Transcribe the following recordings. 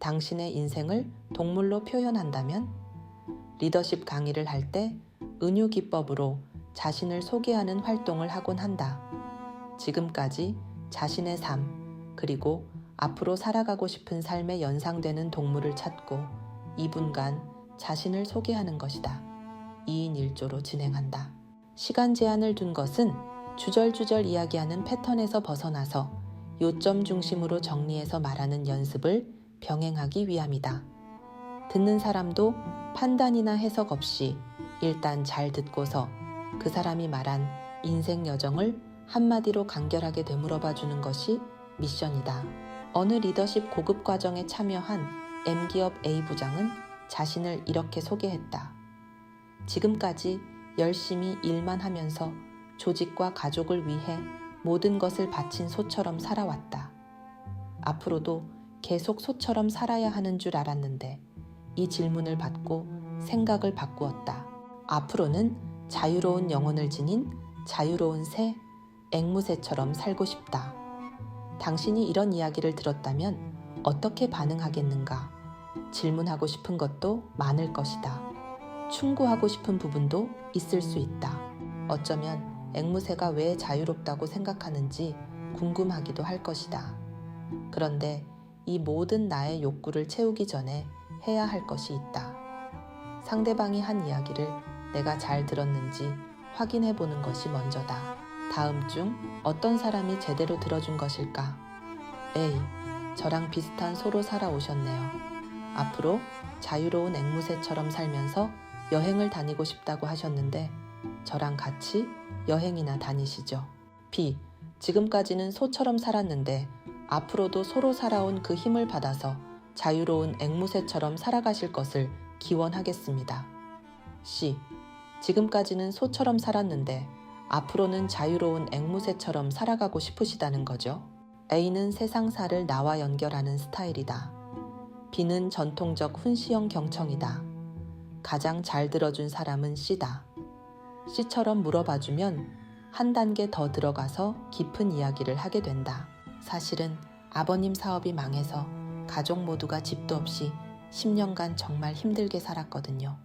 당신의 인생을 동물로 표현한다면 리더십 강의를 할 때 은유 기법으로 자신을 소개하는 활동을 하곤 한다. 지금까지 자신의 삶, 그리고 앞으로 살아가고 싶은 삶에 연상되는 동물을 찾고 2분간 자신을 소개하는 것이다. 2인 1조로 진행한다. 시간 제한을 둔 것은 주절주절 이야기하는 패턴에서 벗어나서 요점 중심으로 정리해서 말하는 연습을 병행하기 위함이다. 듣는 사람도 판단이나 해석 없이 일단 잘 듣고서 그 사람이 말한 인생 여정을 한마디로 간결하게 되물어봐 주는 것이 미션이다. 어느 리더십 고급 과정에 참여한 M기업 A 부장은 자신을 이렇게 소개했다. 지금까지 열심히 일만 하면서 조직과 가족을 위해 모든 것을 바친 소처럼 살아왔다. 앞으로도 계속 소처럼 살아야 하는 줄 알았는데 이 질문을 받고 생각을 바꾸었다. 앞으로는 자유로운 영혼을 지닌 자유로운 새, 앵무새처럼 살고 싶다. 당신이 이런 이야기를 들었다면 어떻게 반응하겠는가? 질문하고 싶은 것도 많을 것이다. 충고하고 싶은 부분도 있을 수 있다. 어쩌면 앵무새가 왜 자유롭다고 생각하는지 궁금하기도 할 것이다. 그런데 이 모든 나의 욕구를 채우기 전에 해야 할 것이 있다. 상대방이 한 이야기를 내가 잘 들었는지 확인해 보는 것이 먼저다. 다음 중 어떤 사람이 제대로 들어준 것일까? A. 저랑 비슷한 소로 살아오셨네요. 앞으로 자유로운 앵무새처럼 살면서 여행을 다니고 싶다고 하셨는데 저랑 같이 여행이나 다니시죠. B. 지금까지는 소처럼 살았는데 앞으로도 소로 살아온 그 힘을 받아서 자유로운 앵무새처럼 살아가실 것을 기원하겠습니다. C. 지금까지는 소처럼 살았는데 앞으로는 자유로운 앵무새처럼 살아가고 싶으시다는 거죠. A는 세상사를 나와 연결하는 스타일이다. B는 전통적 훈시형 경청이다. 가장 잘 들어준 사람은 C다. C처럼 물어봐주면 한 단계 더 들어가서 깊은 이야기를 하게 된다. 사실은 아버님 사업이 망해서 가족 모두가 집도 없이 10년간 정말 힘들게 살았거든요.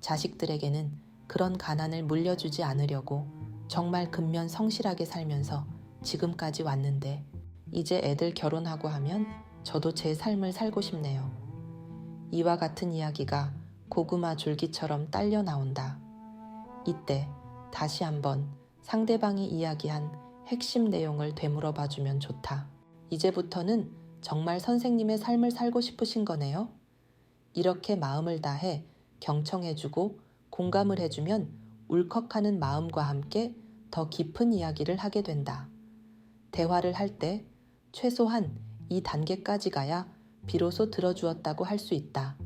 자식들에게는 그런 가난을 물려주지 않으려고 정말 근면 성실하게 살면서 지금까지 왔는데 이제 애들 결혼하고 하면 저도 제 삶을 살고 싶네요. 이와 같은 이야기가 고구마 줄기처럼 딸려 나온다. 이때 다시 한번 상대방이 이야기한 핵심 내용을 되물어 봐주면 좋다. 이제부터는 정말 선생님의 삶을 살고 싶으신 거네요. 이렇게 마음을 다해 경청해주고 공감을 해주면 울컥하는 마음과 함께 더 깊은 이야기를 하게 된다. 대화를 할 때 최소한 이 단계까지 가야 비로소 들어주었다고 할 수 있다.